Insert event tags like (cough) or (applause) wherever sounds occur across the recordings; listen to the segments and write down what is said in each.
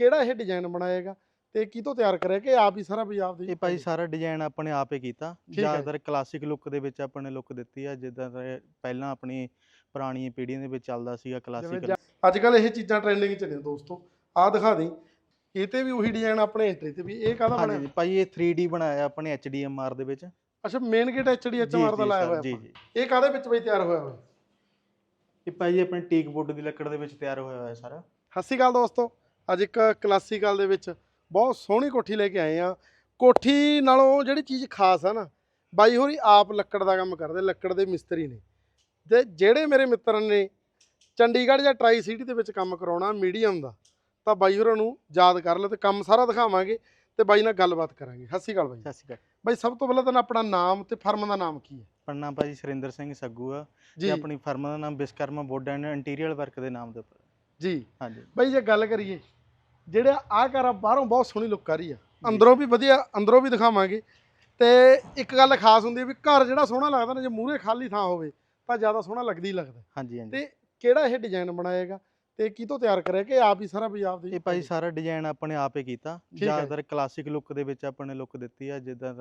ਕਿਹੜਾ ਇਹ ਡਿਜ਼ਾਈਨ ਬਣਾਏਗਾ ਤੇ ਕਿਤੋਂ ਤਿਆਰ ਕਰਿਆ ਕਿ ਆਪ ਹੀ ਸਾਰਾ ਪੰਜਾਬ ਦੇ ਇਹ ਭਾਈ ਸਾਰਾ ਡਿਜ਼ਾਈਨ ਆਪਣੇ ਆਪ ਹੀ ਕੀਤਾ। ਜ਼ਿਆਦਾਤਰ ਕਲਾਸਿਕ ਲੁੱਕ ਦੇ ਵਿੱਚ ਆਪਣੇ ਲੁੱਕ ਦਿੱਤੀ ਆ ਜਿੱਦਾਂ ਪਹਿਲਾਂ ਆਪਣੀ ਪੁਰਾਣੀ ਪੀੜ੍ਹੀਆਂ ਦੇ ਵਿੱਚ ਚੱਲਦਾ ਸੀਗਾ ਕਲਾਸਿਕ ਅੱਜ ਕੱਲ ਇਹ ਚੀਜ਼ਾਂ ਟ੍ਰੈਂਡਿੰਗ ਚ ਨੇ ਦੋਸਤੋ। ਆਹ ਦਿਖਾ ਦੇ ਇਹ ਤੇ ਵੀ ਉਹੀ ਡਿਜ਼ਾਈਨ ਆਪਣੇ ਐਂਟਰੀ ਤੇ ਵੀ ਇਹ ਕਾਹਦਾ ਜੀ, ਭਾਈ ਇਹ 3D ਬਣਾਇਆ ਆਪਣੇ HDMR ਦੇ ਵਿੱਚ। ਅੱਛਾ ਮੇਨ ਗੇਟ ਆਰ ਦਾ ਲਾਇਆ ਹੋਇਆ ਜੀ ਆਪਾਂ। ਜੀ। ਇਹ ਕਾਹਦੇ ਵਿੱਚ ਬਈ ਤਿਆਰ ਹੋਇਆ ਹੋਇਆ? ਇਹ ਭਾਈ ਆਪਣੇ ਟੀਕ ਵੁੱਡ ਦੀ ਲੱਕੜ ਦੇ ਵਿੱਚ ਤਿਆਰ ਹੋਇਆ ਹੋਇਆ ਸਾਰਾ। ਸਤਿ ਸ਼੍ਰੀ ਅਕਾਲ ਦੋਸਤੋ। ਅੱਜ ਇੱਕ ਕਲਾਸੀਕਲ ਦੇ ਵਿੱਚ ਬਹੁਤ ਸੋਹਣੀ ਕੋਠੀ ਲੈ ਕੇ ਆਏ ਆ। ਕੋਠੀ ਨਾਲੋਂ ਜਿਹੜੀ ਚੀਜ਼ ਖਾਸ ਆ ਨਾ ਬਾਈ ਹੋਰੀ ਆਪ ਲੱਕੜ ਦਾ ਕੰਮ ਕਰਦੇ ਲੱਕੜ ਦੇ ਮਿਸਤਰੀ ਨੇ। ਤੇ ਜਿਹੜੇ ਮੇਰੇ ਮਿੱਤਰ ਨੇ ਚੰਡੀਗੜ੍ਹ ਜਾਂ ਟਰਾਈ ਸਿਟੀ ਦੇ ਵਿੱਚ ਕੰਮ ਕਰਾਉਣਾ ਮੀਡੀਅਮ ਦਾ ਤਾਂ ਬਾਈ ਹੋਰਾਂ ਨੂੰ ਯਾਦ ਕਰ ਲਓ ਤੇ ਕੰਮ ਸਾਰਾ ਦਿਖਾਵਾਂਗੇ ਤੇ ਬਾਈ ਨਾਲ ਗੱਲਬਾਤ ਕਰਾਂਗੇ। ਸਤਿ ਸ਼੍ਰੀ ਅਕਾਲ ਬਾਈ। ਸਤਿ ਸ਼੍ਰੀ ਅਕਾਲ। ਬਾਈ ਸਭ ਤੋਂ ਪਹਿਲਾਂ ਤਾਂ ਆਪਣਾ ਨਾਮ ਤੇ ਫਰਮ ਦਾ ਨਾਮ ਕੀ ਹੈ? ਪੜਨਾ ਭਾਜੀ ਸੁਰਿੰਦਰ ਸਿੰਘ ਸੱਗੂ ਆ ਤੇ ਆਪਣੀ ਫਰਮ ਦਾ ਨਾਮ Vishwakarma wood and interior work ਦੇ ਨਾਮ ਦੇ ਉੱਪਰ। ਜੀ। ਹਾਂਜੀ। ਬਾਈ ਜੇ ਗੱਲ ਕਰੀਏ ਜਿਹੜਾ ਆਹ ਘਰ ਆ ਬਾਹਰੋਂ ਬਹੁਤ ਸੋਹਣੀ ਲੁੱਕ ਆ ਰਹੀ ਆ। ਅੰਦਰੋਂ ਵੀ ਵਧੀਆ ਅੰਦਰੋਂ ਵੀ ਦਿਖਾਵਾਂਗੇ। ਤੇ ਇੱਕ ਗੱਲ ਖਾਸ ਹੁੰਦੀ ਹੈ ਵੀ ਘਰ ਜਿਹੜਾ ਸੋਹਣਾ ਲੱਗਦਾ ਨਾ ਜੇ ਮੂਹਰੇ ਖਾਲੀ ਥਾਂ ਹੋਵੇ ਤਾਂ ਜ਼ਿਆਦਾ ਸੋਹਣਾ ਲੱਗਦਾ ਹੀ ਲੱਗਦਾ। ਹਾਂਜੀ ਹਾਂਜੀ। ਤੇ ਕਿਹੜਾ ਇਹ ਡਿਜ਼ਾਈਨ ਬਣਾਏਗਾ? ਤੇ ਕਿਤੋਂ ਤਿਆਰ ਕਰਿਆ ਕਿ ਆਪ ਹੀ ਸਾਰਾ ਪੰਜਾਬ ਦੇ ਇਹ ਭਾਈ ਸਾਰਾ ਡਿਜ਼ਾਈਨ ਆਪਣੇ ਆਪ ਹੀ। ਕੀਤਾ। ਜ਼ਿਆਦਾਤਰ ਕਲਾਸਿਕ ਲੁੱਕ ਦੇ ਵਿੱਚ ਆਪਣੇ ਲੁੱਕ ਦਿੱਤੀ ਆ ਜਿੱਦਾਂ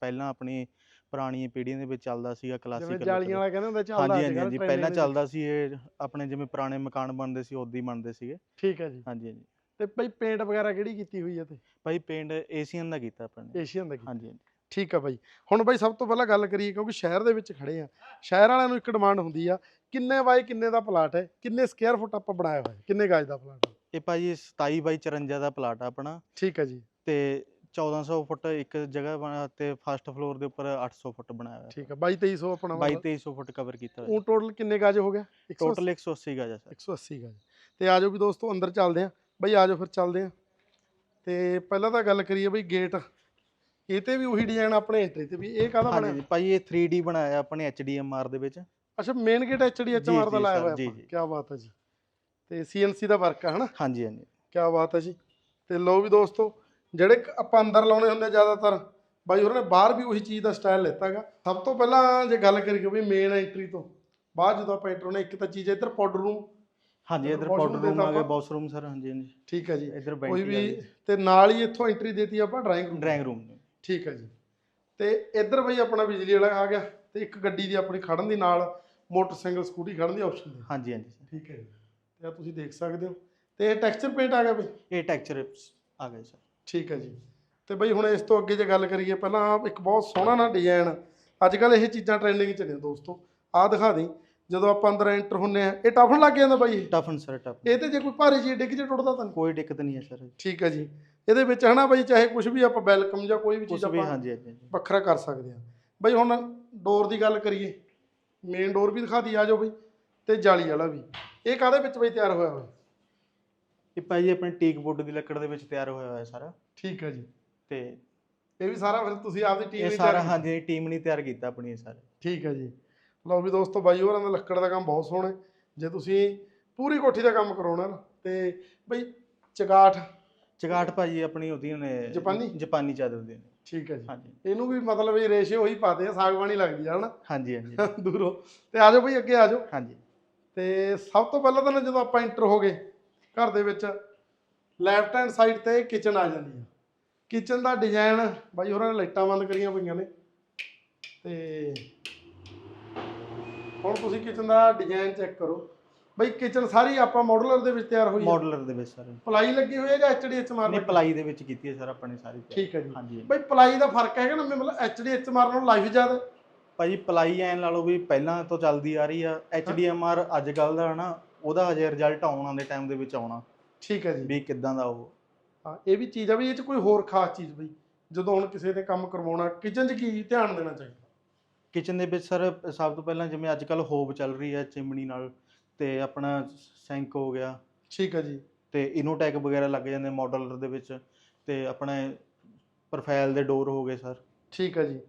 ਪਹਿਲਾਂ ਆਪਣੀ ਪੁਰਾਣੀ ਪੀੜ੍ਹੀਆਂ ਦੇ ਵਿੱਚ ਚੱਲਦਾ ਸੀਗਾ ਕਲਾਸਿਕ ਜਿਵੇਂ ਜਾਲੀਆਂ ਵਾਲਾ ਕਹਿੰਦੇ ਹੁੰਦੇ ਚੱਲਦਾ ਹਾਂਜੀ ਹਾਂਜੀ ਪਹਿਲਾਂ। ਚੱਲਦਾ ਸੀ ਇਹ ਆਪਣੇ ਜਿਵੇਂ ਪੁਰਾਣੇ ਮਕਾਨ ਬਣਦੇ ਸੀ ਉਦਾਂ ਹੀ ਬਣਦੇ ਸੀਗੇ। ਠੀਕ ਹੈ ਜੀ। ਹਾਂਜੀ ਹਾਂਜੀ। ਤੇ ਭਾਈ ਪੇਂਟ ਵਗੈਰਾ ਕਿਹੜੀ ਕੀਤੀ ਹੋਈ ਹੈ ਤੇ? ਭਾਈ ਪੇਂਟ ਏਸੀਅਨ ਦਾ ਕੀਤਾ ਆਪਾਂ ਨੇ। ਏਸ਼ੀਅਨ ਦਾ ਕੀਤਾ। ਹਾਂਜੀ ਹਾਂਜੀ। ਠੀਕ ਆ ਬਾਈ ਹੁਣ ਬਾਈ ਸਭ ਤੋਂ ਪਹਿਲਾਂ ਗੱਲ ਕਰੀਏ ਕਿਉਂਕਿ ਸ਼ਹਿਰ ਦੇ ਵਿੱਚ ਖੜੇ ਆ। ਸ਼ਹਿਰ ਵਾਲਿਆਂ ਨੂੰ ਇੱਕ ਡਿਮਾਂਡ ਹੁੰਦੀ ਆ ਕਿੰਨੇ ਬਾਈ ਕਿੰਨੇ ਦਾ ਪਲਾਟ ਹੈ ਕਿੰਨੇ ਸਕੁਅਰ ਫੁੱਟ ਆਪਾਂ ਬਣਾਇਆ ਹੋਇਆ ਕਿੰਨੇ ਗਾਜ ਦਾ ਪਲਾਟ ਇਹ ਭਾਜੀ 27 ਬਾਈ 54 ਦਾ ਪਲਾਟ ਆ ਆਪਣਾ। ਠੀਕ ਹੈ ਜੀ। ਤੇ 1400 ਫੁੱਟ ਇੱਕ ਜਗ੍ਹਾ ਬਣਾ ਤੇ ਫਸਟ ਫਲੋਰ ਦੇ ਉੱਪਰ 800 ਫੁੱਟ ਬਣਾਇਆ ਹੋਇਆ। ਠੀਕ ਹੈ 22 2300 ਆਪਣਾ 22 2300 ਫੁੱਟ ਕਵਰ ਕੀਤਾ ਹੋਇਆ। ਉਹ ਟੋਟਲ ਕਿੰਨੇ ਗਾਜ ਹੋ ਗਿਆ? 180 ਟੋਟਲ 180 ਗਜ ਆ ਸਰ। 180 ਗਾਜ। ਤੇ ਆਜੋ ਵੀ ਦੋਸਤੋ ਅੰਦਰ ਚੱਲਦੇ ਆ। ਬਾਈ ਆਜੋ ਫਿਰ ਚੱਲਦੇ ਆ ਤੇ ਪਹਿਲਾਂ ਤਾਂ ਗੱਲ ਕਰੀਏ ਬਈ ਗੇਟ ਇਹ ਤੇ ਵੀ ਉਹੀ ਡਿਜ਼ਾਈਨ ਆਪਣੇ ਐਂਟਰੀ ਤੇ ਵੀ ਇਹ ਕਾਹਦਾ ਹਾਂਜੀ ਬਣਿਆ? ਜੀ, ਭਾਈ ਇਹ 3D ਬਣਾਇਆ ਆਪਣੇ HDMR ਦੇ ਵਿੱਚ। ਅੱਛਾ ਮੇਨ ਗੇਟ ਐਚਡੀ ਜੀ, ਦਾ ਜੀ ਲਾਇਆ ਸਰ, ਹੋਇਆ ਜੀ। ਕੀ ਬਾਤ ਹੈ ਜੀ। ਤੇ ਸੀਐਨਸੀ ਦਾ ਵਰਕ ਆ ਹਨਾ? ਹਾਂਜੀ ਹਾਂਜੀ। ਕੀ ਬਾਤ ਹੈ ਜੀ। ਤੇ ਲਓ ਵੀ ਦੋਸਤੋ ਜਿਹੜੇ ਕ- ਆਪਾਂ ਅੰਦਰ ਲਾਉਣੇ ਹੁੰਦੇ ਆ ਜ਼ਿਆਦਾਤਰ ਬਾਈ ਹੋਰਾਂ ਨੇ ਬਾਹਰ ਵੀ ਉਹੀ ਚੀਜ਼ ਦਾ ਸਟਾਈਲ ਲੈਤਾਗਾ ਸਭ ਤੋਂ ਪਹਿਲਾਂ ਜੇ ਗੱਲ ਕਰੀਏ ਵੀ ਮੇਨ ਐਂਟਰੀ ਤੋਂ ਬਾਅਦ ਜਦੋਂ ਆਪਾਂ ਐਂਟਰ ਹੋਣੇ ਇੱਕ ਤਾਂ ਚੀਜ਼ ਇੱਧਰ ਪਾਊਡਰ ਰੂਮ ਹਾਂਜੀ ਇੱਧਰ ਪਾਊਡਰ ਰੂਮ ਆ ਗਿਆ ਬਾਥਰੂਮ ਸਰ ਹਾਂਜੀ ਹਾਂਜੀ। ਠੀਕ ਹੈ ਜੀ। ਇਧਰ ਕੋਈ ਵੀ ਤੇ ਨਾਲ ਹੀ ਇੱਥੋਂ ਐਂਟਰੀ ਦੇਤੀ ਆਪਾਂ ਡਰਾਇੰਗ ਰੂਮ ਡਰਾਇੰਗ ਰੂਮ ਠੀਕ ਹੈ ਜੀ। ਤੇ ਇੱਧਰ ਬਈ ਆਪਣਾ ਬਿਜਲੀ ਵਾਲਾ ਆ ਗਿਆ ਤੇ ਇੱਕ ਗੱਡੀ ਦੀ ਆਪਣੀ ਖੜਨ ਦੀ ਨਾਲ ਮੋਟਰਸਾਈਕਲ ਸਕੂਟੀ ਖੜਨ ਦੀ ਆਪਸ਼ਨ ਦੇ। ਹਾਂਜੀ ਹਾਂਜੀ। ਠੀਕ ਹੈ ਜੀ। ਤੇ ਆ ਤੁਸੀਂ ਦੇਖ ਸਕਦੇ ਹੋ। ਤੇ ਇਹ ਟੈਕਸਚਰ ਪੇਂਟ ਆ ਗਿਆ ਬਈ? ਇਹ ਟੈਕਸਚਰ ਆ ਗਿਆ ਸਰ ਠੀਕ ਹੈ ਜੀ। ਤੇ ਬਈ ਹੁਣ ਇਸ ਤੋਂ ਅੱਗੇ ਜੇ ਗੱਲ ਕਰੀਏ ਪਹਿਲਾਂ ਇੱਕ ਬਹੁਤ ਸੋਹਣਾ ਨਾ ਡਿਜ਼ਾਈਨ ਅੱਜ ਕੱਲ ਇਹ ਚੀਜ਼ਾਂ ਟ੍ਰੈਂਡਿੰਗ ਚ ਨੇ ਦੋਸਤੋ। ਆਹ ਦਿਖਾ ਦੇ ਜਦੋਂ ਆਪਾਂ ਅੰਦਰ ਐਂਟਰ ਹੁੰਨੇ ਆ ਇਹ ਟਫਨ ਲੱਗ ਜਾਂਦਾ ਬਾਈ ਇਹ? Toughen sir toughen. ਇਹ ਤੇ ਜੇ ਕੋਈ ਭਾਰੀ ਚੀਜ਼ ਡਿੱਗ ਜੇ ਟੁੱਟਦਾ ਤਾਂ ਕੋਈ ਦਿੱਕਤ ਨਹੀਂ ਹੈ ਸਰ। ਠੀਕ ਹੈ ਜੀ। ਇਹਦੇ ਵਿੱਚ ਹਨਾ ਬਾਈ ਚਾਹੇ ਕੁਝ ਵੀ ਆਪਾਂ ਵੈਲਕਮ ਜਾਂ ਕੋਈ ਵੀ ਚੀਜ਼ ਆਪਾਂ ਹਾਂਜੀ ਹਾਂਜੀ ਹਾਂਜੀ। ਵੱਖਰਾ ਕਰ ਸਕਦੇ ਆ ਬਈ ਹੁਣ ਡੋਰ ਦੀ ਗੱਲ ਕਰੀਏ ਮੇਨ ਡੋਰ ਵੀ ਦਿਖਾ ਦੀ ਆ ਜਾਓ ਬਈ ਤੇ ਜਾਲੀ ਵਾਲਾ ਵੀ। ਇਹ ਕਾਹਦੇ ਵਿੱਚ ਬਈ ਤਿਆਰ ਹੋਇਆ ਹੋਇਆ? ਇਹ ਭਾਈ ਆਪਣੇ ਟੀਕ ਵੁੱਡ ਦੀ ਲੱਕੜ ਦੇ ਵਿੱਚ ਤਿਆਰ ਹੋਇਆ ਹੋਇਆ ਸਾਰਾ। ਠੀਕ ਹੈ ਜੀ। ਤੇ ਇਹ ਵੀ ਸਾਰਾ ਫਿਰ ਤੁਸੀਂ ਆਪਦੀ ਟੀਮ ਇਹ ਸਾਰਾ ਤਿਆਰ ਹਾਂਜੀ ਟੀਮ ਨੇ ਤਿਆਰ ਕੀਤਾ ਆਪਣੀ ਸਾਰੇ। ਠੀਕ ਹੈ ਜੀ। ਲਓ ਵੀ ਦੋਸਤੋ ਬਾਈ ਹੋਰਾਂ ਦਾ ਲੱਕੜ ਦਾ ਕੰਮ ਬਹੁਤ ਸੋਹਣਾ। ਜੇ ਤੁਸੀਂ ਪੂਰੀ ਕੋਠੀ ਦਾ ਕੰਮ ਕਰਾਉਣਾ ਨਾ ਤੇ ਬਈ ਚਗਾਠ। ਚਗਾਟ ਭਾਜੀ ਆਪਣੀ ਉਹਦੀਆਂ ਨੇ ਜਾਪਾਨੀ? ਜਾਪਾਨੀ ਚਾਦਰ ਦੇ। ਠੀਕ ਹੈ ਜੀ। ਹਾਂਜੀ। ਇਹਨੂੰ ਵੀ ਮਤਲਬ ਇਹ ਰੇਸ਼ੇ ਉਹੀ ਪਾਦੇ ਆ ਸਾਗਵਾਨੀ ਲੱਗਦੀ ਆ ਹਨਾ? ਹਾਂਜੀ ਹਾਂਜੀ। (laughs) ਦੂਰੋਂ। ਤੇ ਆ ਜਾਓ ਬਈ ਅੱਗੇ ਆ ਜਾਓ। ਹਾਂਜੀ। ਤੇ ਸਭ ਤੋਂ ਪਹਿਲਾਂ ਤਾਂ ਜਦੋਂ ਆਪਾਂ ਐਂਟਰ ਹੋ ਗਏ ਘਰ ਦੇ ਵਿੱਚ ਲੈਫਟ ਹੈਂਡ ਸਾਈਡ ਤੇ ਕਿਚਨ ਆ ਜਾਂਦੀ ਹੈ ਕਿਚਨ ਦਾ ਡਿਜ਼ਾਈਨ ਬਾਈ ਹੋਰਾਂ ਨੇ ਲਾਈਟਾਂ ਬੰਦ ਕਰੀਆਂ ਪਈਆਂ ਨੇ। ਤੇ ਹੁਣ ਤੁਸੀਂ ਕਿਚਨ ਦਾ ਡਿਜ਼ਾਈਨ ਚੈੱਕ ਕਰੋ। ਬਈ ਕਿਚਨ ਸਾਰੀ ਆਪਾਂ ਮਾਡੂਲਰ ਦੇ ਵਿੱਚ ਤਿਆਰ ਹੋਈ ਹੈ। ਮਾਡਲਰ ਦੇ ਵਿੱਚ ਸਰ। ਪਲਾਈ ਲੱਗੀ ਹੋਈ ਹੈ ਜਾਂ ਐਚਡੀਐਚ ਮਾਰ ਨਹੀਂ? ਪਲਾਈ ਦੇ ਵਿੱਚ ਕੀਤੀ ਹੈ ਸਰ ਆਪਣੀ ਸਾਰੀ ਤਿਆਰ। ਠੀਕ ਹੈ ਜੀ। ਹਾਂਜੀ ਬਈ ਪਲਾਈ ਦਾ ਫ਼ਰਕ ਹੈਗਾ ਨਾ ਮਤਲਬ ਐਚਡੀਐਚ ਮਾਰਨ ਨਾਲੋਂ ਲਾਈਫ ਜ਼ਿਆਦਾ ਭਾਜੀ ਪਲਾਈ ਐਨ ਲਾ ਲਓ ਵੀ ਪਹਿਲਾਂ ਤੋਂ ਚੱਲਦੀ ਆ ਰਹੀ ਆ। HDMR ਅੱਜ ਕੱਲ ਦਾ ਹਨਾ ਉਹਦਾ ਹਜੇ ਰਿਜ਼ਲਟ ਆਉਣ ਵਾਲੇ ਟਾਈਮ ਦੇ ਵਿੱਚ ਆਉਣਾ। ਠੀਕ ਹੈ ਜੀ। ਵੀ ਕਿੱਦਾਂ ਦਾ ਉਹ। ਹਾਂ ਇਹ ਵੀ ਚੀਜ਼ ਆ ਵੀ ਇਹ ਚ ਕੋਈ ਹੋਰ ਖਾਸ ਚੀਜ਼ ਬਈ। ਜਦੋਂ ਹੁਣ ਕਿਸੇ ਨੇ ਕੰਮ ਕਰਵਾਉਣਾ ਕਿਚਨ 'ਚ ਕੀ ਧਿਆਨ ਦੇਣਾ ਚਾਹੀਦਾ? ਕਿਚਨ ਦੇ ਵਿੱਚ ਸਰ ਸਭ ਤੋਂ ਪਹਿਲਾਂ ਜਿਵੇਂ ਅੱਜ ਕੱਲ ਹੋਬ ਚੱਲ ਰਹੀ ਹੈ ਚਿਮਣੀ ਨਾਲ ਤੇ ਆਪਣਾ ਸਿੰਕ ਹੋ ਗਿਆ। ਠੀਕ ਹੈ ਜੀ। ਤੇ ਇਨੋਟੈਕ ਵਗੈਰਾ ਲੱਗ ਜਾਂਦੇ ਮਾਡਲਰ ਦੇ ਵਿੱਚ ਤੇ ਆਪਣੇ ਪ੍ਰੋਫਾਈਲ ਦੇ ਡੋਰ ਹੋ ਗਏ ਸਰ। ਠੀਕ ਹੈ ਜੀ।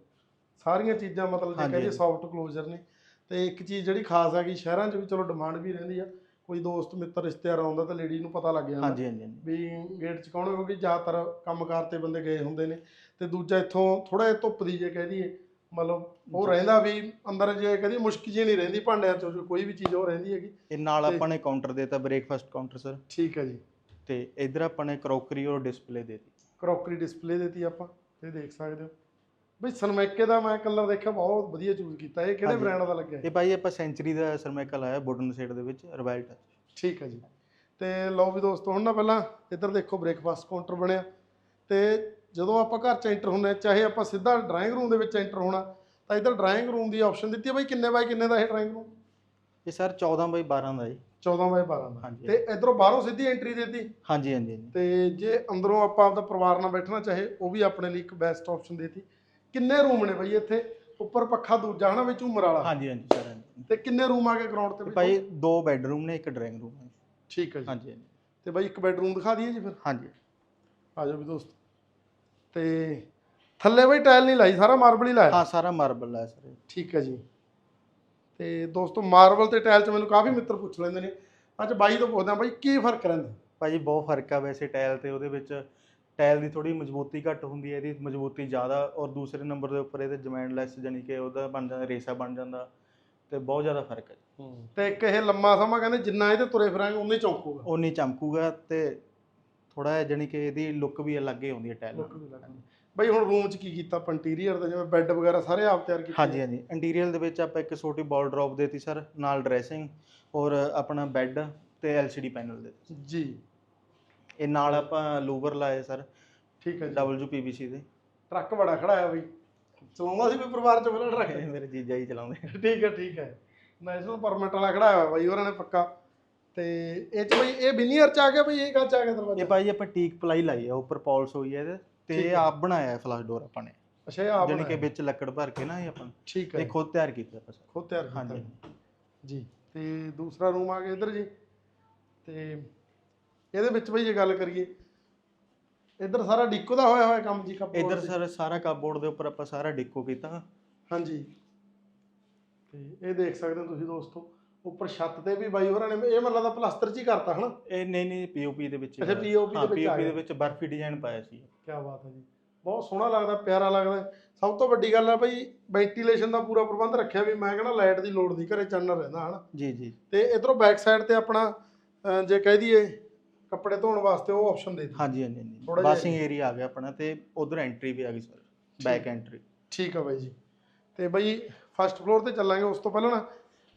ਸਾਰੀਆਂ ਚੀਜ਼ਾਂ ਮਤਲਬ ਜੇ ਹਾਂਜੀ, ਕਹਿੰਦੇ ਹਾਂਜੀ। ਸੌਫਟ ਕਲੋਜ਼ਰ ਨੇ। ਤੇ ਇੱਕ ਚੀਜ਼ ਜਿਹੜੀ ਖਾਸ ਹੈਗੀ ਸ਼ਹਿਰਾਂ 'ਚ ਵੀ ਚਲੋ ਡਿਮਾਂਡ ਵੀ ਰਹਿੰਦੀ ਆ। ਕੋਈ ਦੋਸਤ ਮਿੱਤਰ ਰਿਸ਼ਤੇਦਾਰ ਆਉਂਦਾ ਤਾਂ ਲੇਡੀ ਨੂੰ ਪਤਾ ਲੱਗ ਜਾਂਦਾ। ਹਾਂਜੀ ਹਾਂਜੀ ਹਾਂਜੀ। ਵੀ ਗੇਟ 'ਚ ਕੌਣ ਹੈ ਕਿਉਂਕਿ ਜ਼ਿਆਦਾਤਰ ਕੰਮਕਾਰ ਤੇ ਬੰਦੇ ਗਏ ਹੁੰਦੇ ਨੇ। ਤੇ ਦੂਜਾ ਇੱਥੋਂ ਥੋੜਾ ਜਿਹਾ ਧੁੱਪ ਦੀ ਜੇ ਕਹਿ ਦਈਏ ਮਤਲਬ ਉਹ। ਰਹਿੰਦਾ ਵੀ ਅੰਦਰ ਜੇ ਕਹਦੀ ਮੁਸ਼ਕ ਜੀ ਨਹੀਂ ਰਹਿੰਦੀ ਭਾਂਡਿਆਂ 'ਚ ਕੋਈ ਵੀ ਚੀਜ਼ ਉਹ ਰਹਿੰਦੀ ਹੈਗੀ। ਇਹ ਨਾਲ ਆਪਾਂ ਨੇ ਕਾਊਂਟਰ ਦੇਤਾ ਬ੍ਰੇਕਫਾਸਟ ਕਾਊਂਟਰ ਸਰ ਠੀਕ ਹੈ ਜੀ। ਤੇ ਇਧਰ ਆਪਾਂ ਨੇ ਕਰੋਕਰੀ ਔਰ ਡਿਸਪਲੇ ਦੇਤੀ। ਕਰੋਕਰੀ ਡਿਸਪਲੇ ਦਿੱਤੀ ਆਪਾਂ ਇਹ ਦੇਖ ਸਕਦੇ ਹੋ। ਬਈ ਸਨਮੈਕੇ ਦਾ ਮੈਂ ਕਲਰ ਦੇਖਿਆ ਬਹੁਤ ਵਧੀਆ ਚੂਜ਼ ਕੀਤਾ ਇਹ ਕਿਹੜੇ। ਬ੍ਰਾਂਡ ਦਾ ਲੱਗਿਆ ਇਹ? ਭਾਈ ਆਪਾਂ ਸੈਂਚਰੀ ਦਾ ਸਰਮੈਕਲ ਆਇਆ ਵੁਡਨ ਸੈਟ ਦੇ ਵਿੱਚ ਰੋਇਲ ਟੱਚ ਠੀਕ ਹੈ ਜੀ। ਤੇ ਲਓ ਵੀ ਦੋਸਤੋ ਹੁਣ ਨਾ ਪਹਿਲਾਂ ਇੱਧਰ ਦੇਖੋ ਬ੍ਰੇਕਫਾਸਟ ਕਾਊਂਟਰ ਬਣਿਆ। ਤੇ ਜਦੋਂ ਆਪਾਂ ਘਰ ਚ ਐਂਟਰ ਹੁੰਦੇ ਹਾਂ, ਚਾਹੇ ਆਪਾਂ ਸਿੱਧਾ ਡਰਾਇੰਗ ਰੂਮ ਦੇ ਵਿੱਚ ਐਂਟਰ ਹੋਣਾ ਤਾਂ ਇੱਧਰ ਡਰਾਇੰਗ ਰੂਮ ਦੀ ਆਪਸ਼ਨ ਦਿੱਤੀ ਹੈ ਬਈ ਕਿੰਨੇ ਬਾਈ ਕਿੰਨੇ ਦਾ ਇਹ ਡਰਾਇੰਗ ਰੂਮ ਇਹ ਸਰ 14 ਬਾਈ 12 ਦਾ ਜੀ। 14 ਬਾਈ 12 ਦਾ। ਹਾਂਜੀ। ਤੇ ਇਧਰੋਂ ਬਾਹਰੋਂ ਸਿੱਧੀ ਐਂਟਰੀ ਦਿੱਤੀ? ਹਾਂਜੀ ਹਾਂਜੀ ਹਾਂਜੀ। ਤੇ ਜੇ ਅੰਦਰੋਂ ਆਪਾਂ ਆਪਦਾ ਪਰਿਵਾਰ ਨਾਲ ਬੈਠਣਾ ਚਾਹੇ ਉਹ ਵੀ ਆਪਣੇ ਲਈ ਇੱਕ ਬੈਸਟ ਆਪਸ਼ਨ ਦੇਤੀ। ਕਿੰਨੇ ਰੂਮ ਨੇ ਬਈ ਇੱਥੇ? ਉੱਪਰ ਪੱਖਾ ਦੂਜਾ ਹਨਾ ਵਿੱਚ ਝੂਮਰ ਵਾਲਾ। ਹਾਂਜੀ ਹਾਂਜੀ ਸਰ ਹਾਂਜੀ। ਤੇ ਕਿੰਨੇ ਰੂਮ ਆ ਗਏ ਗਰਾਊਂਡ ਤੇ ਤੇ ਬਈ? ਭਾਈ ਦੋ ਬੈੱਡਰੂਮ ਨੇ ਇੱਕ ਡਰਾਇੰਗ ਰੂਮ ਹੈ। ਠੀਕ ਹੈ ਜੀ। ਹਾਂਜੀ ਹਾਂਜੀ। ਤੇ ਬਾਈ ਇੱਕ ਬੈਡਰੂਮ ਦਿਖਾ ਦਈਏ ਜੀ ਫਿਰ? ਹਾਂਜੀ। ਆ ਜਾਓ ਵੀ ਦੋਸਤ। ਤੇ ਥੱਲੇ ਬਈ ਟਾਇਲ ਨਹੀਂ ਲਾਈ ਸਾਰਾ ਮਾਰਬਲ ਹੀ ਲਾਇਆ। ਹਾਂ ਸਾਰਾ ਮਾਰਬਲ ਹੈ ਸਰ। ਠੀਕ ਹੈ ਜੀ। ਤੇ ਦੋਸਤੋ ਮਾਰਬਲ ਤੇ ਟਾਇਲ 'ਚ ਮੈਨੂੰ ਕਾਫੀ ਮਿੱਤਰ ਪੁੱਛ ਲੈਂਦੇ ਨੇ। ਅੱਜ ਬਾਈ ਤੋਂ ਪੁੱਛਦਾ ਬਾਈ ਕੀ ਫ਼ਰਕ ਰਹਿੰਦਾ? ਭਾਜੀ ਬਹੁਤ ਫ਼ਰਕ ਆ ਵੈਸੇ ਟਾਇਲ ਤੇ ਉਹਦੇ ਵਿੱਚ ਟਾਇਲ ਦੀ ਥੋੜੀ ਮਜ਼ਬੂਤੀ ਘੱਟ ਹੁੰਦੀ ਹੈ ਇਹਦੀ ਮਜ਼ਬੂਤੀ ਜ਼ਿਆਦਾ ਔਰ ਦੂਸਰੇ ਨੰਬਰ ਦੇ ਉੱਪਰ ਇਹਦੇ ਜਮੈਂਟ ਲੈਸ ਜਾਨੀ ਕਿ ਉਹਦਾ ਬਣ ਜਾਂਦਾ ਰੇਸਾ ਬਣ ਜਾਂਦਾ ਤੇ ਬਹੁਤ ਜ਼ਿਆਦਾ ਫ਼ਰਕ ਹੈ। ਤੇ ਇੱਕ ਇਹ ਲੰਮਾ ਸਮਾਂ ਕਹਿੰਦੇ ਜਿੰਨਾ ਇਹ ਤੇ ਤੁਰੇ ਫਿਰਾਂਗੇ ਉਨਾ ਚੌਂਕੂਗਾ ਉਨੀ ਚਮਕੂਗਾ ਤੇ ਥੋੜਾ ਜਿਹਾ ਜਾਨੀ ਕਿ ਇਹਦੀ ਲੁੱਕ ਵੀ ਅਲੱਗ ਹੀ ਹੁੰਦੀ ਹੈ ਟਾਇਲ Look ਵੀ ਲੱਗਦਾ। ਬਾਈ ਹੁਣ ਰੂਮ 'ਚ ਕੀ ਕੀਤਾ ਆਪਾਂ? ਇੰਟੀਰੀਅਰ ਦਾ ਜਿਵੇਂ ਬੈੱਡ ਵਗੈਰਾ ਸਾਰੇ ਆਪ ਤਿਆਰ ਕੀਤੇ ਹਾਂਜੀ ਹਾਂਜੀ। ਇੰਟੀਰੀਅਰ ਦੇ ਵਿੱਚ ਆਪਾਂ ਇੱਕ ਛੋਟੀ ਬਾਲ ਡ੍ਰੌਪ ਦੇਤੀ ਸਰ ਨਾਲ ਡਰੈਸਿੰਗ ਔਰ ਆਪਣਾ ਬੈੱਡ ਤੇ ਐਲਸੀਡੀ ਪੈਨਲ ਦੇ ਜੀ। ਇਹ ਨਾਲ ਆਪਾਂ ਲੂਵਰ ਲਾਏ ਸਰ ਠੀਕ ਹੈ ਜੀ। ਪੀਵੀਸੀ ਦੇ। ਟਰੱਕ ਬੜਾ ਖੜਾ ਆ ਬਈ। ਚਲਾਉਂਦਾ ਸੀ ਵੀ ਪਰਿਵਾਰ 'ਚ ਪਹਿਲਾਂ ਟਰੱਕ? ਇਹ ਮੇਰੇ ਜੀਜਾ ਹੀ ਚਲਾਉਂਦੇ। ਠੀਕ ਹੈ ਠੀਕ ਹੈ। ਨੈਸ਼ਨਲ ਪਰਮਿਟ ਵਾਲਾ ਖੜਾ ਹੋਇਆ ਬਾਈ ਉਹਨਾਂ ਨੇ ਪੱਕਾ। ਤੇ ਇਹ ਚ ਬਈ ਇਹ ਬਿਨੀਅਰ ਚ ਆ ਗਿਆ ਬਈ ਇਹ ਕੱਚ ਆ ਗਿਆ ਇਹ ਦਰਵਾਜ਼ਾ ਭਾਈ ਆਪਾਂ ਟੀਕ ਪਲਾਈ ਲਾਈ ਆ ਉੱਪਰ ਪੌਲਸ ਹੋਈ ਹੈ ਇਹਦੇ ਤੇ ਇਹ ਹੈ। ਆਪ ਬਣਾਇਆ ਹੈ ਫਲਸ਼ ਡੋਰ ਆਪਾਂ ਨੇ। ਅੱਛਾ ਇਹ ਆਪ ਜਾਣੀ ਕਿ। ਵਿੱਚ ਲੱਕੜ ਭਰ ਕੇ ਨਾ ਇਹ ਆਪਾਂ ਠੀਕ ਹੈ ਇਹ ਖੁਦ ਤਿਆਰ ਕੀਤਾ ਆਪਾਂ ਖੁਦ ਤਿਆਰ ਕੀਤਾ। ਹਾਂਜੀ। ਜੀ ਤੇ ਦੂਸਰਾ ਰੂਮ ਆ ਗਿਆ ਇੱਧਰ ਜੀ। ਤੇ ਇਹਦੇ ਵਿੱਚ ਬਈ ਜੇ ਗੱਲ ਕਰੀਏ ਇੱਧਰ ਸਾਰਾ ਡਿੱਕੋ ਦਾ ਹੋਇਆ ਹੋਇਆ ਕੰਮ ਜੀ ਕੱਪ ਇਧਰ ਸਰ ਸਾਰਾ ਕਪਬੋਰਡ ਦੇ ਉੱਪਰ ਆਪਾਂ ਸਾਰਾ ਡਿੱਕੋ ਕੀਤਾ। ਹਾਂਜੀ। ਤੇ ਇਹ ਦੇਖ ਸਕਦੇ ਹੋ ਤੁਸੀਂ ਦੋਸਤੋ ਉੱਪਰ ਛੱਤ ਤੇ ਵੀ ਬਾਈ ਹੋਰਾਂ ਨੇ ਇਹ ਮਤਲਬ ਦਾ ਪਲਾਸਟਰ ਚ ਹੀ ਕਰਤਾ ਹਨਾ? ਇਹ ਨਹੀਂ ਨਹੀਂ ਪੀਓਪੀ ਦੇ ਵਿੱਚ ਅੱਛਾ। POP ਦੇ ਵਿੱਚ POP ਦੇ। ਵਿੱਚ ਬਰਫੀ ਡਿਜ਼ਾਈਨ ਪਾਇਆ ਸੀ। ਕੀ ਬਾਤ ਹੈ ਜੀ। ਬਹੁਤ ਸੋਹਣਾ ਲੱਗਦਾ ਪਿਆਰਾ ਲੱਗਦਾ। ਸਭ ਤੋਂ ਵੱਡੀ ਗੱਲ ਹੈ ਬਈ ਵੈਂਟੀਲੇਸ਼ਨ ਦਾ ਪੂਰਾ ਪ੍ਰਬੰਧ ਰੱਖਿਆ ਵੀ ਮੈਂ ਕਹਿੰਦਾ ਲਾਈਟ ਦੀ ਲੋੜ ਨਹੀਂ ਘਰੇ ਚਾਨਣਾ ਰਹਿੰਦਾ ਹਨਾ? ਜੀ ਜੀ। ਤੇ ਇਧਰੋਂ ਬੈਕ ਸਾਈਡ ਤੇ ਆਪਣਾ ਜੇ ਕਹਿ ਦਈਏ ਕੱਪੜੇ ਧੋਣ ਵਾਸਤੇ ਉਹ ਆਪਸ਼ਨ ਦੇ ਦਿੱਤੀ। ਹਾਂਜੀ ਹਾਂਜੀ ਹਾਂਜੀ। ਵਾਸ਼ਿੰਗ ਏਰੀਆ ਆ ਗਿਆ ਆਪਣਾ ਤੇ ਉਧਰ ਐਂਟਰੀ ਵੀ ਆ ਗਈ ਸਰ ਬੈਕ ਐਂਟਰੀ ਠੀਕ ਆ ਬਾਈ ਜੀ। ਤੇ ਬਈ ਫਸਟ ਫਲੋਰ ਤੇ ਚੱਲਾਂਗੇ ਉਸ ਤੋਂ ਪਹਿਲਾਂ ਨਾ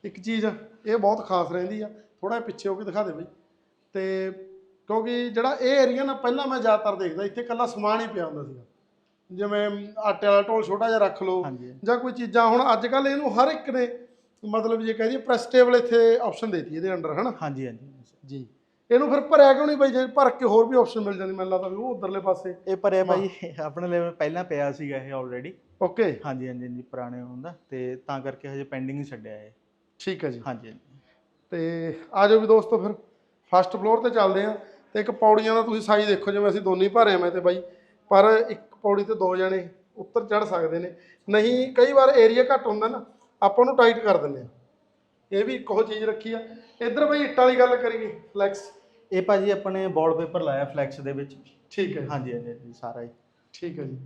ਇੱਕ ਚੀਜ਼ ਇਹ ਬਹੁਤ ਖਾਸ ਰਹਿੰਦੀ ਆ। ਥੋੜਾ ਪਿੱਛੇ ਹੋ ਕੇ ਦਿਖਾ ਦੇ ਬਈ। ਤੇ ਕਿਉਂਕਿ ਜਿਹੜਾ ਇਹ ਏਰੀਆ ਨਾ ਪਹਿਲਾਂ ਮੈਂ ਜ਼ਿਆਦਾਤਰ ਦੇਖਦਾ ਇੱਥੇ ਕੱਲਾ ਸਮਾਨ ਹੀ ਪਿਆ ਹੁੰਦਾ ਸੀਗਾ। ਜਿਵੇਂ ਆਟੇ ਵਾਲਾ ਢੋਲ ਛੋਟਾ ਜਿਹਾ ਰੱਖ ਲਓ ਜਾਂ ਕੋਈ ਚੀਜ਼ਾਂ ਹੁਣ ਅੱਜ ਕੱਲ ਇਹਨੂੰ ਹਰ ਇੱਕ ਨੇ ਮਤਲਬ ਜੇ ਕਹਿ ਦਈਏ ਪ੍ਰੈਸਟੇਬਲ ਇੱਥੇ ਆਪਸ਼ਨ ਦੇਤੀ ਇਹਦੇ ਅੰਡਰ ਹਨਾ? ਹਾਂਜੀ ਹਾਂਜੀ। ਜੀ। ਇਹਨੂੰ ਫਿਰ ਭਰਿਆ ਕਿਉਂ ਨਹੀਂ ਬਈ? ਜੇ ਭਰ ਕੇ ਹੋਰ ਵੀ ਆਪਸ਼ਨ ਮਿਲ ਜਾਂਦੀ ਮੈਨੂੰ ਲੱਗਦਾ ਵੀ ਉਹ ਉਧਰਲੇ ਪਾਸੇ। ਇਹ ਭਰਿਆ ਭਾਈ ਆਪਣੇ ਲਈ ਪਹਿਲਾਂ ਪਿਆ ਸੀਗਾ ਇਹ ਆਲਰੇਡੀ ਓਕੇ ਹਾਂਜੀ ਹਾਂਜੀ ਹਾਂਜੀ ਪੁਰਾਣੇ ਹੁੰਦਾ। ਤੇ ਤਾਂ ਕਰਕੇ ਹਜੇ ਪੈਂਡਿੰਗ ਹੀ ਛੱਡਿਆ ਇਹ। ਠੀਕ ਹੈ ਜੀ। ਹਾਂਜੀ ਤੇ ਆ ਜਾਓ ਵੀ ਦੋਸਤੋ ਫਿਰ ਫਸਟ ਫਲੋਰ ਤੇ ਚੱਲਦੇ ਆ ਤੇ ਇੱਕ ਪੌੜੀਆਂ ਦਾ ਤੁਸੀਂ ਸਾਈਜ਼ ਦੇਖੋ ਜਿਵੇਂ ਅਸੀਂ ਦੋਨੇ ਭਰੇ ਆ ਮੈਂ ਤੇ ਬਾਈ ਪਰ ਇੱਕ ਪੌੜੀ ਤੇ ਦੋ ਜਣੇ ਉੱਤਰ ਚੜ ਸਕਦੇ ਨੇ। ਨਹੀਂ ਕਈ ਵਾਰ ਏਰੀਆ ਘੱਟ ਹੁੰਦਾ ਨਾ ਆਪਾਂ ਉਹਨੂੰ ਟਾਈਟ ਕਰ ਦਿੰਦੇ ਆ ਇਹ ਵੀ ਇੱਕੋ ਚੀਜ਼ ਰੱਖੀ ਆ। ਇੱਧਰ ਬਈ ਇੱਟਾਂ ਦੀ ਗੱਲ ਕਰੀਏ ਫਲੈਕਸ ਇਹ ਭਾਜੀ ਆਪਣੇ ਵਾਲਪੇਪਰ ਲਾਇਆ ਫਲੈਕਸ ਦੇ ਵਿੱਚ। ਠੀਕ ਹੈ ਹਾਂਜੀ ਹਾਂਜੀ ਸਾਰਾ ਹੀ। ਠੀਕ ਹੈ ਜੀ।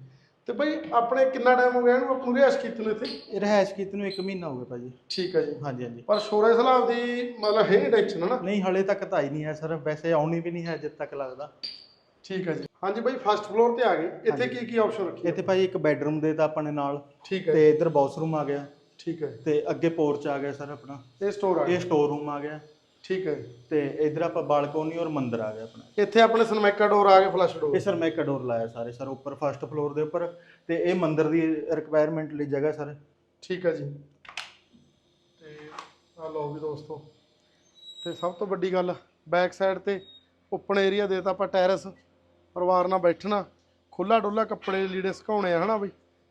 ਤੇ ਬਈ ਆਪਣੇ ਕਿੰਨਾ ਟਾਈਮ ਹੋ ਗਿਆ ਇਹਨੂੰ? ਆਪਾਂ ਰਿਹਾਇਸ਼ ਕੀਤੇ ਨੂੰ ਇੱਥੇ? ਇਹ ਕੀਤੇ ਨੂੰ 1 ਮਹੀਨਾ ਹੋ ਗਿਆ ਭਾਜੀ। ਠੀਕ ਹੈ ਜੀ। ਹਾਂਜੀ ਹਾਂਜੀ। ਪਰ ਸ਼ੋਰੇ ਸਲਾਬ ਦੀ ਮਤਲਬ ਹੈ ਟੈਨਸ਼ਨ ਨਹੀਂ ਹਲੇ ਤੱਕ ਤਾਂ ਹੀ ਨਹੀਂ ਹੈ ਸਰ। ਵੈਸੇ ਆਉਣੀ ਵੀ ਨਹੀਂ ਹੈ ਜਦ ਤੱਕ ਲੱਗਦਾ। ਠੀਕ ਹੈ ਜੀ। ਹਾਂਜੀ ਬਈ ਫਸਟ ਫਲੋਰ ਤੇ ਆ ਗਏ। ਇੱਥੇ ਕੀ ਕੀ ਆਪਸ਼ਨ ਰੱਖੀ ਇੱਥੇ ਭਾਜੀ ਇੱਕ ਬੈਡਰੂਮ ਦੇ ਤਾਂ ਆਪਣੇ ਨਾਲ। ਠੀਕ ਹੈ। ਤੇ ਇਧਰ ਬਾਥਰੂਮ ਆ ਗਿਆ। ਠੀਕ ਹੈ। ਤੇ ਅੱਗੇ ਪੋਰਚ ਆ ਗਿਆ ਸਰ ਆਪਣਾ। ਇਹ ਸਟੋਰ ਆ ਗਿਆ। ਇਹ ਸਟੋਰ ਰੂਮ ਆ ਗਿਆ। ਠੀਕ ਹੈ ਤੇ ਇੱਧਰ ਆਪਾਂ ਬਾਲਕੋਨੀ ਔਰ ਮੰਦਿਰ ਆ ਗਿਆ ਆਪਣਾ। ਇੱਥੇ ਆਪਣੇ ਸਨਮੈਕਾ ਡੋਰ ਆ ਗਏ ਫਲਸ਼ ਡੋਰ ਇਹ ਸਰ ਮੈਂ ਕਡੋਰ ਲਾਇਆ ਸਾਰੇ ਸਰ ਉੱਪਰ ਫਸਟ ਫਲੋਰ ਦੇ ਉੱਪਰ ਤੇ ਇਹ ਮੰਦਿਰ ਦੀ ਰਿਕੁਆਇਰਮੈਂਟ ਲਈ ਜਗ੍ਹਾ ਸਰ। ਠੀਕ ਹੈ ਜੀ। ਤੇ ਆ ਲਓ ਵੀ ਦੋਸਤੋ ਤੇ ਸਭ ਤੋਂ ਵੱਡੀ ਗੱਲ ਬੈਕ ਸਾਈਡ ਤੇ ਓਪਨ ਏਰੀਆ ਦੇਤਾ ਆਪਾਂ ਟੈਰਸ ਪਰਿਵਾਰ ਨਾਲ ਬੈਠਣਾ ਖੁੱਲਾ ਡੁੱਲਾ ਕੱਪੜੇ ਲੀੜੇ ਸੁਕਾਉਣੇ ਆ ਹਨਾ ਬਈ?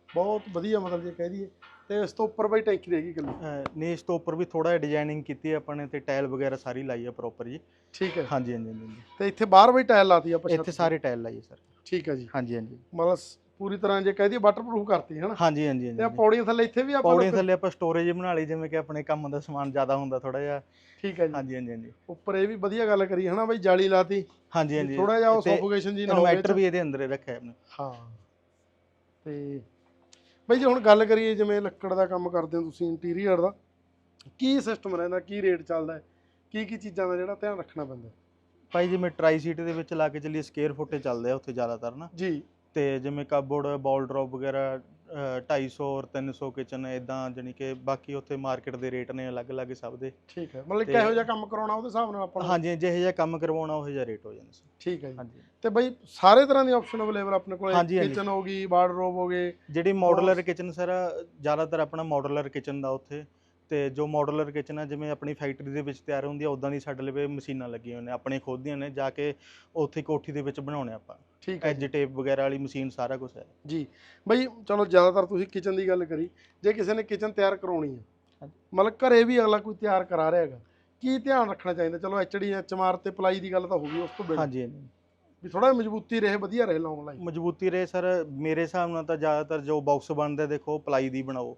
ਬਹੁਤ ਵਧੀਆ ਮਤਲਬ ਜੇ ਕਹਿ ਦਈਏ। ਤੇ ਇਸ ਤੋਂ ਉੱਪਰ ਬਈ ਟੈਂਕੀ ਰਹੇਗੀ ਅਹ ਨੇ ਇਸ ਤੋਂ ਉੱਪਰ ਵੀ ਥੋੜਾ ਜਿਹਾ ਡਿਜ਼ਾਈਨਿੰਗ ਕੀਤੀ ਹੈ ਆਪਾਂ ਨੇ ਤੇ ਟਾਇਲ ਵਗੈਰਾ ਸਾਰੀ ਲਾਈ ਹੈ ਪ੍ਰੋਪਰ ਜੀ। ਠੀਕ ਹੈ। ਹਾਂਜੀ ਹਾਂਜੀ ਹਾਂਜੀ ਤੇ ਇੱਥੇ ਬਾਹਰ ਬਈ ਟਾਇਲ ਲਾਤੀ ਆਪਾਂ ਛੱਤ ਇੱਥੇ। ਸਾਰੇ ਟਾਇਲ ਲਾਈ ਹੈ ਸਰ। ਠੀਕ ਹੈ ਜੀ। ਹਾਂਜੀ ਹਾਂਜੀ। ਮਤਲਬ ਸ- ਪੂਰੀ ਤਰ੍ਹਾਂ ਜੇ ਕਹਿ ਦਈਏ ਵਾਟਰਪ੍ਰੂਫ ਕਰਤੀ ਹੈ ਨਾ? ਹਾਂਜੀ ਹਾਂਜੀ ਤੇ ਹਾਂਜੀ। ਪੌੜੀਆਂ ਥੱਲੇ ਇੱਥੇ ਵੀ ਆਪਾਂ ਪੌੜੀਆਂ ਥੱਲੇ ਆਪਾਂ ਸਟੋਰੇਜ ਬਣਾ ਲਈ ਜਿਵੇਂ ਕਿ ਆਪਣੇ ਕੰਮ ਦਾ ਸਮਾਨ ਜ਼ਿਆਦਾ ਹੁੰਦਾ ਥੋੜਾ ਜਿਹਾ। ਠੀਕ ਹੈ ਜੀ। ਹਾਂਜੀ ਹਾਂਜੀ ਹਾਂਜੀ। ਉੱਪਰ ਇਹ ਵੀ ਵਧੀਆ ਗੱਲ ਕਰੀ ਹਨਾ ਬਈ ਜਾਲੀ ਲਾਤੀ। ਹਾਂਜੀ ਹਾਂਜੀ। ਥੋੜਾ ਜਿਹਾ ਸਫੋਕੇਸ਼ਨ ਜੀ ਨਾ ਹੋਵੇ ਇਨਵਰਟਰ ਵੀ ਇਹਦੇ ਅੰਦਰ ਹੀ ਰੱਖਿਆ ਆਪਣੇ। ਹਾਂ। ਤੇ ਬਈ ਜੇ ਹੁਣ ਗੱਲ ਕਰੀਏ ਜਿਵੇਂ ਲੱਕੜ ਦਾ ਕੰਮ ਕਰਦੇ ਹੋ ਤੁਸੀਂ ਇੰਟੀਰੀਅਰ ਦਾ ਕੀ ਸਿਸਟਮ ਰਹਿੰਦਾ ਕੀ ਰੇਟ ਚੱਲਦਾ ਹੈ? ਕੀ ਕੀ ਚੀਜ਼ਾਂ ਦਾ ਜਿਹੜਾ ਧਿਆਨ ਰੱਖਣਾ ਪੈਂਦਾ ਭਾਈ ਜਿਵੇਂ ਟਰਾਈ ਸਿਟੀ ਦੇ ਵਿੱਚ ਲਾ ਕੇ ਚੱਲੀਏ ਸਕੁਅਰ ਫੁੱਟ ਚੱਲਦੇ ਆ ਉੱਥੇ ਜ਼ਿਆਦਾਤਰ ਨਾ। ਜੀ। ਤੇ ਜਿਵੇਂ ਕਪਬੋਰਡ ਬਾਲ ਡ੍ਰੌਪ ਵਗੈਰਾ 250 ਔਰ 300 ਕਿਚਨ ਇਦਾਂ ਜਾਣੀ ਕਿ ਬਾਕੀ ਉੱਥੇ ਮਾਰਕੀਟ ਦੇ ਰੇਟ ਨੇ ਅਲੱਗ-ਅਲੱਗ ਸਭ ਦੇ। ਠੀਕ ਹੈ ਮਤਲਬ ਕਿਹੋ ਜਿਹਾ ਕੰਮ ਕਰਾਉਣਾ ਉਹਦੇ ਹਿਸਾਬ ਨਾਲ ਆਪਾਂ ਹਾਂਜੀ ਜਿਹੇ ਜਿਹਾ ਕੰਮ ਕਰਵਾਉਣਾ ਉਹ ਜਿਹਾ ਰੇਟ ਹੋ ਜਾਂਦਾ ਸੀ। ਠੀਕ ਹੈ ਜੀ। ਤੇ ਬਈ ਸਾਰੇ ਤਰ੍ਹਾਂ ਦੀ ਆਪਸ਼ਨ ਅਵੇਲੇਬਲ ਆਪਣੇ ਕੋਲੇ। ਕਿਚਨ ਹੋ ਗਈ ਵਾਰਡਰੋਬ ਹੋ ਗਏ ਜਿਹੜੀ ਮਾਡੂਲਰ ਕਿਚਨ ਸਰ ਜ਼ਿਆਦਾਤਰ ਆਪਣਾ ਮਾਡੂਲਰ ਕਿਚਨ ਦਾ ਉੱਥੇ। ਤੇ ਜੋ ਮਾਡੂਲਰ ਕਿਚਨ ਆ ਜਿਵੇਂ ਆਪਣੀ ਫੈਕਟਰੀ ਦੇ ਵਿੱਚ ਤਿਆਰ ਹੁੰਦੀ ਆ ਉਦਾਂ ਦੀ ਸਾਡੇ ਲਵੇ ਮਸ਼ੀਨਾਂ ਲੱਗੀਆਂ ਹੋਈਆਂ ਨੇ ਆਪਣੇ ਖੁਦ ਦੀਆਂ ਨੇ ਜਾ ਕੇ ਉੱਥੇ ਕੋਠੀ ਦੇ ਵਿੱਚ ਬਣਾਉਣੇ ਆਪਾਂ। ਠੀਕ ਹੈ ਐਜ। ਟੇਪ ਵਗੈਰਾ ਵਾਲੀ ਮਸ਼ੀਨ ਸਾਰਾ ਕੁਝ ਹੈ। ਜੀ। ਬਈ ਚਲੋ ਜ਼ਿਆਦਾਤਰ ਤੁਸੀਂ ਕਿਚਨ ਦੀ ਗੱਲ ਕਰੀ ਜੇ ਕਿਸੇ ਨੇ ਕਿਚਨ ਤਿਆਰ ਕਰਾਉਣੀ ਹੈ। ਮਤਲਬ ਘਰੇ ਵੀ ਅਗਲਾ ਕੋਈ ਤਿਆਰ ਕਰਾ ਰਿਹਾ ਹੈਗਾ ਕੀ ਧਿਆਨ ਰੱਖਣਾ ਚਾਹੀਦਾ? ਚਲੋ ਐਚਡੀ ਐਚਐਮਆਰ ਤੇ ਪਲਾਈ ਦੀ ਗੱਲ ਤਾਂ ਹੋ ਗਈ ਉਸ ਤੋਂ ਬਿਨਾਂ। ਹਾਂਜੀ ਹਾਂਜੀ। ਵੀ ਥੋੜਾ ਮਜ਼ਬੂਤੀ ਰਹੇ ਵਧੀਆ ਰਹੇ ਲੌਂਗ ਲਾਈਫ ਮਜ਼ਬੂਤੀ ਰਹੇ ਸਰ ਮੇਰੇ ਹਿਸਾਬ ਨਾਲ ਤਾਂ ਜ਼ਿਆਦਾਤਰ ਜੋ ਬਾਕਸ ਬਣਦੇ ਦੇਖੋ ਪਲਾਈ ਦੀ ਬਣਾਓ।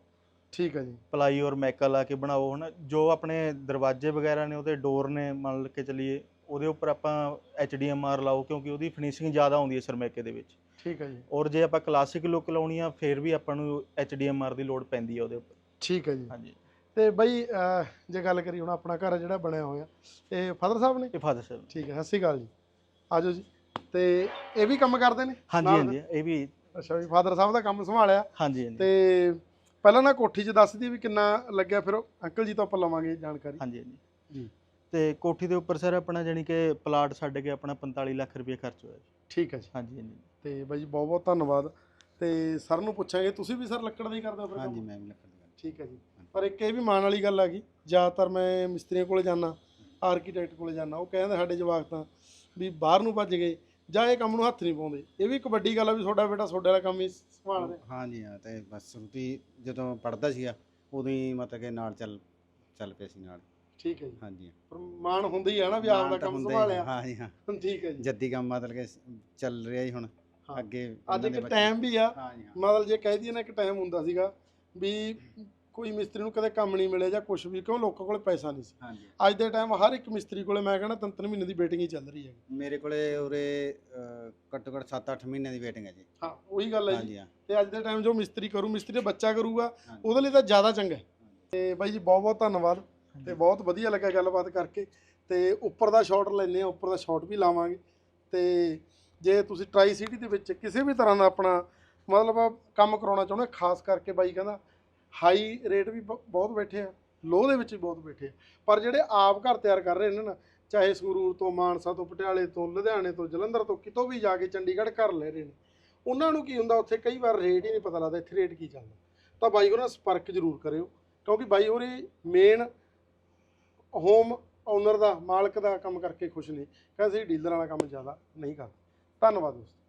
ਠੀਕ ਹੈ ਜੀ। ਪਲਾਈ ਔਰ ਮੈਕਾ ਲਾ ਕੇ ਬਣਾਓ ਹਨਾ ਜੋ ਆਪਣੇ ਦਰਵਾਜ਼ੇ ਵਗੈਰਾ ਨੇ ਉਹਦੇ ਡੋਰ ਨੇ ਮੰਨ ਕੇ ਚੱਲੀਏ ਉਹਦੇ ਉੱਪਰ ਆਪਾਂ ਐਚਡੀਐਮਆਰ ਲਾਓ ਕਿਉਂਕਿ ਉਹਦੀ ਫਿਨਿਸ਼ਿੰਗ ਜ਼ਿਆਦਾ ਆਉਂਦੀ ਹੈ ਸਰਮੈਕੇ ਦੇ ਵਿੱਚ। ਠੀਕ ਹੈ ਜੀ। ਔਰ ਜੇ ਆਪਾਂ ਕਲਾਸਿਕ ਲੁੱਕ ਲਾਉਣੀ ਆ ਫਿਰ ਵੀ ਆਪਾਂ ਨੂੰ ਐਚਡੀਐਮਆਰ ਦੀ ਲੋੜ ਪੈਂਦੀ ਹੈ ਉਹਦੇ ਉੱਪਰ। ਠੀਕ ਹੈ ਜੀ। ਹਾਂਜੀ। ਤੇ ਬਈ ਜੇ ਗੱਲ ਕਰੀ ਹੁਣ ਆਪਣਾ ਘਰ ਜਿਹੜਾ ਬਣਿਆ ਹੋਇਆ ਇਹ ਫਾਦਰ ਸਾਹਿਬ ਨੇ? ਇਹ ਫਾਦਰ ਸਾਹਿਬ ਠੀਕ ਹੈ ਸਤਿ ਸ਼੍ਰੀ ਅਕਾਲ ਜੀ। ਆਜੋ ਜੀ। ਤੇ ਇਹ ਵੀ ਕੰਮ ਕਰਦੇ ਨੇ? ਹਾਂਜੀ ਹਾਂਜੀ ਇਹ ਵੀ ਅੱਛਾ ਵੀ ਫਾਦਰ ਸਾਹਿਬ ਦਾ ਕੰਮ ਸੰਭਾਲਿਆ। ਹਾਂਜੀ ਹਾਂਜੀ। ਤੇ ਪਹਿਲਾਂ ਨਾ ਕੋਠੀ 'ਚ ਦੱਸ ਦੀ ਵੀ ਕਿੰਨਾ ਲੱਗਿਆ ਫਿਰ ਅੰਕਲ ਜੀ ਤੋਂ ਆਪਾਂ ਲਵਾਂਗੇ ਜਾਣਕਾਰੀ। ਹਾਂਜੀ ਹਾਂਜੀ। ਜੀ। ਤੇ ਕੋਠੀ ਦੇ ਉੱਪਰ ਸਰ ਆਪਣਾ ਜਾਨੀ ਕਿ ਪਲਾਟ ਛੱਡ ਕੇ ਆਪਣਾ 45 ਲੱਖ ਰੁਪਏ ਖਰਚ ਹੋਇਆ ਜੀ। ਠੀਕ ਹੈ ਜੀ। ਹਾਂਜੀ ਹਾਂਜੀ। ਤੇ ਬਾਈ ਜੀ ਬਹੁਤ ਬਹੁਤ ਧੰਨਵਾਦ। ਤੇ ਸਰ ਨੂੰ ਪੁੱਛਾਂਗੇ ਤੁਸੀਂ ਵੀ ਸਰ ਲੱਕੜ ਦਾ ਹੀ ਕਰਦੇ ਹੋ ਫਿਰ ਹਾਂਜੀ ਕੰਮ? ਮੈਂ ਵੀ ਲੱਕੜ ਦੀ ਗੱਲ ਠੀਕ ਹੈ ਜੀ। ਪਰ ਇੱਕ ਇਹ ਵੀ ਮਾਣ ਵਾਲੀ ਗੱਲ ਆ ਗਈ ਜ਼ਿਆਦਾਤਰ ਮੈਂ ਮਿਸਤਰੀਆਂ ਕੋਲੇ ਜਾਣਾ ਆਰਕੀਟੈਕਟ ਕੋਲੇ ਜਾਣਾ ਉਹ ਕਹਿੰਦੇ ਸਾਡੇ ਜਵਾਕ ਤਾਂ ਵੀ ਬਾਹਰ ਨੂੰ ਭੱਜ ਗਏ। ਜਾਂ ਇਹ ਕੰਮ ਨੂੰ ਹੱਥ ਨਹੀਂ ਪਾਉਂਦੇ। ਇਹ ਵੀ ਇੱਕ ਵੱਡੀ ਗੱਲ ਆ ਵੀ ਤੁਹਾਡਾ ਬੇਟਾ ਤੁਹਾਡੇ ਵਾਲਾ ਕੰਮ ਹੀ ਸੰਭਾਲ ਰਿਹਾ ਹਾਂਜੀ ਹਾਂ ਤੇ ਬਸ ਹੀ ਜਦੋਂ ਪੜਦਾ ਸੀਗਾ ਉਦੋਂ ਹੀ ਮਤਲਬ ਕਿ ਨਾਲ ਚੱਲ ਚੱਲ ਪਏ ਸੀ ਨਾਲ। ਠੀਕ ਹੈ ਜੀ। ਹਾਂਜੀ। ਪਰ ਮਾਣ ਹੁੰਦਾ ਹੀ ਆ ਨਾ ਵੀ ਆਪ ਦਾ ਕੰਮ ਸੰਭਾਲਿਆ। ਹਾਂਜੀ ਹਾਂ। ਠੀਕ ਹੈ ਜੀ। ਜੱਦੀ ਕੰਮ ਮਤਲਬ ਕਿ ਚੱਲ ਰਿਹਾ ਹੀ ਹੁਣ। ਅੱਗੇ ਅੱਜ ਇੱਕ ਟਾਈਮ ਵੀ ਆ। ਮਤਲਬ ਜੇ ਕਹਿ ਦਈਏ ਨਾ ਇੱਕ ਟਾਈਮ ਹੁੰਦਾ ਸੀਗਾ ਵੀ ਕੋਈ ਮਿਸਤਰੀ ਨੂੰ ਕਦੇ ਕੰਮ ਨਹੀਂ ਮਿਲੇ ਜਾਂ ਕੁਝ ਵੀ ਕਿਉਂ ਲੋਕਾਂ ਕੋਲ ਪੈਸਾ ਨਹੀਂ ਸੀ। ਹਾਂਜੀ। ਅੱਜ ਦੇ ਟਾਈਮ ਹਰ ਇੱਕ ਮਿਸਤਰੀ ਕੋਲੇ ਮੈਂ ਕਹਿੰਦਾ ਤਿੰਨ ਤਿੰਨ ਮਹੀਨੇ ਦੀ ਵੇਟਿੰਗ ਹੀ ਚੱਲ ਰਹੀ ਹੈ ਮੇਰੇ ਕੋਲੇ ਉਰੇ ਅਹ, ਘੱਟੋ ਘੱਟ 7-8 ਮਹੀਨਿਆਂ ਦੀ ਵੇਟਿੰਗ ਹੈ ਜੀ। ਹਾਂ ਉਹੀ ਗੱਲ ਹੈ ਜੀ। ਹਾਂਜੀ ਹਾਂ। ਤੇ ਅੱਜ ਦੇ ਟਾਈਮ ਜੋ ਮਿਸਤਰੀ ਕਰੂ ਮਿਸਤਰੀ ਬੱਚਾ ਕਰੂਗਾ ਹਾਂਜੀ। ਉਹਦੇ ਲਈ ਤਾਂ ਜ਼ਿਆਦਾ ਚੰਗਾ ਹੈ। ਤੇ ਬਾਈ ਜੀ ਬਹੁਤ ਬਹੁਤ ਧੰਨਵਾਦ। ਤੇ ਬਹੁਤ ਵਧੀਆ ਲੱਗਾ ਗੱਲਬਾਤ ਕਰਕੇ। ਤੇ ਉੱਪਰ ਦਾ ਸ਼ਾਟ ਲੈਨੇ ਆ ਉੱਪਰ ਦਾ ਸ਼ਾਟ ਵੀ ਲਾਵਾਂਗੇ। ਤੇ ਜੇ ਤੁਸੀਂ ਟਰਾਈ ਸਿਟੀ ਦੇ ਵਿੱਚ ਕਿਸੇ ਵੀ ਤਰ੍ਹਾਂ ਦਾ ਆਪਣਾ ਮਤਲਬ ਕੰਮ ਕਰਾਉਣਾ ਚਾਹੁੰਦੇ ਹੋ, ਖਾਸ ਕਰਕੇ ਬਾਈ ਕਹਿੰਦਾ ਹਾਈ ਰੇਟ ਵੀ ਬ- ਬਹੁਤ ਬੈਠੇ ਆ ਲੋ ਦੇ ਵਿੱਚ ਵੀ ਬਹੁਤ ਬੈਠੇ ਆ। ਪਰ ਜਿਹੜੇ ਆਪ ਘਰ ਤਿਆਰ ਕਰ ਰਹੇ ਨੇ ਨਾ, ਚਾਹੇ ਸੰਗਰੂਰ ਤੋਂ, ਮਾਨਸਾ ਤੋਂ, ਪਟਿਆਲੇ ਤੋਂ, ਲੁਧਿਆਣੇ ਤੋਂ, ਜਲੰਧਰ ਤੋਂ, ਕਿਤੋਂ ਵੀ ਜਾ ਕੇ ਚੰਡੀਗੜ੍ਹ ਘਰ ਲੈ ਰਹੇ ਨੇ, ਉਹਨਾਂ ਨੂੰ ਕੀ ਹੁੰਦਾ, ਉੱਥੇ ਕਈ ਵਾਰ ਰੇਟ ਹੀ ਨਹੀਂ ਪਤਾ ਲੱਗਦਾ, ਇੱਥੇ ਰੇਟ ਕੀ ਚੱਲਦਾ। ਤਾਂ ਬਾਈ ਹੋਰਾਂ ਨਾਲ ਸੰਪਰਕ ਜ਼ਰੂਰ ਕਰਿਓ, ਕਿਉਂਕਿ ਬਾਈ ਹੋਰੇ ਮੇਨ ਹੋਮ ਓਨਰ ਦਾ, ਮਾਲਕ ਦਾ ਕੰਮ ਕਰਕੇ ਖੁਸ਼ ਨੇ, ਕਹਿੰਦੇ ਅਸੀਂ ਡੀਲਰ ਵਾਲਾ ਕੰਮ ਜ਼ਿਆਦਾ ਨਹੀਂ ਕਰਦੇ। ਧੰਨਵਾਦ ਦੋਸਤੋ।